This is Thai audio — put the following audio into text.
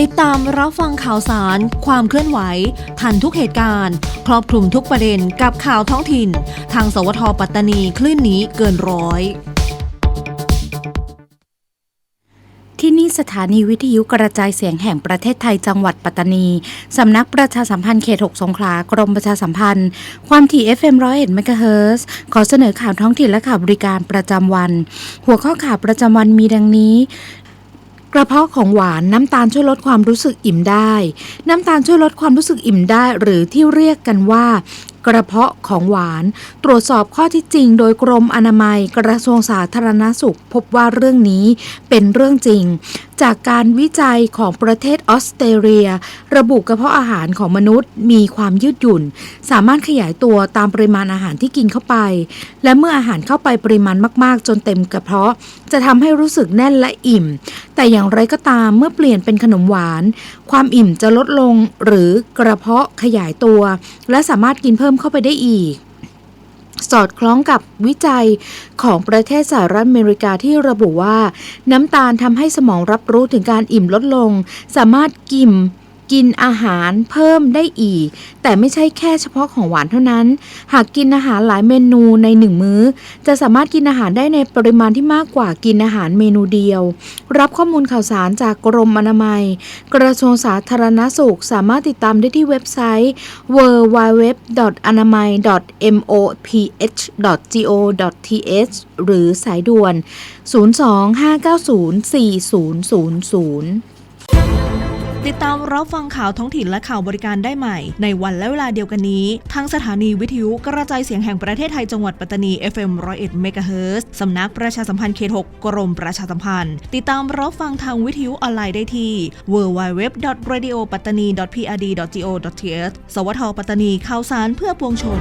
ติดตามรับฟังข่าวสาร ความเคลื่อนไหว ทันทุกเหตุการณ์ ครอบคลุมทุกประเด็นกับข่าวท้องถิ่น ทางสวทปัตตานีคลื่นนี้เกินร้อย ที่นี่สถานีวิทยุกระจายเสียงแห่งประเทศไทยจังหวัดปัตตานี สำนักประชาสัมพันธ์เขต 6 สงขลากรมประชาสัมพันธ์ ความถี่ FM 101เมกะเฮิรตซ์ขอเสนอข่าวท้องถิ่นและข่าวบริการประจำวัน หัวข้อข่าวประจำวันมีดังนี้ กระเพาะของหวานน้ำตาลช่วยลดความรู้สึกอิ่มได้ น้ำตาลช่วยลดความรู้สึกอิ่มได้ หรือที่เรียกกันว่ากระเพาะของหวาน ตรวจสอบข้อที่จริงโดยกรมอนามัยกระทรวงสาธารณสุข พบว่าเรื่องนี้เป็นเรื่องจริง จากการวิจัยของประเทศออสเตรเลีย ระบุกระเพาะอาหารของมนุษย์มีความยืดหยุ่น สามารถขยายตัวตามปริมาณอาหารที่กินเข้าไป และเมื่ออาหารเข้าไปปริมาณมาก ๆ จนเต็มกระเพาะ จะทำให้รู้สึกแน่นและอิ่ม แต่อย่างไรก็ตามเมื่อเปลี่ยนเป็นขนมหวาน ความอิ่มจะลดลงหรือกระเพาะขยายตัว และสามารถกินเพิ่มเข้าไปได้อีก สอดคล้องกับวิจัยของประเทศสหรัฐอเมริกาที่ระบุว่า น้ำตาลทำให้สมองรับรู้ถึงการอิ่มลดลง สามารถกิม กินอาหารเพิ่มได้อีก แต่ไม่ใช่แค่เฉพาะของหวานเท่านั้น หากกินอาหารหลายเมนูในหนึ่งมื้อ จะสามารถกินอาหารได้ในปริมาณที่มากกว่ากินอาหารเมนูเดียว รับข้อมูลข่าวสารจากกรมอนามัย กระทรวงสาธารณสุขสามารถติดตามได้ที่เว็บไซต์ www.anamai.moph.go.th หรือสายด่วน 025904000 ติดตามรับฟังข่าวท้องถิ่นและข่าวบริการได้ใหม่ ในวันและเวลาเดียวกันนี้ ทางสถานีวิทยุกระจายเสียงแห่งประเทศไทยจังหวัดปัตตานี FM 101เมกะเฮิรตซ์สำนักประชาสัมพันธ์เขต6กรมประชาสัมพันธ์ ติดตามรับฟังทางวิทยุออนไลน์ได้ที่ www.radiopattani.prd.go.th สวทปัตตานีข่าวสารเพื่อปวงชน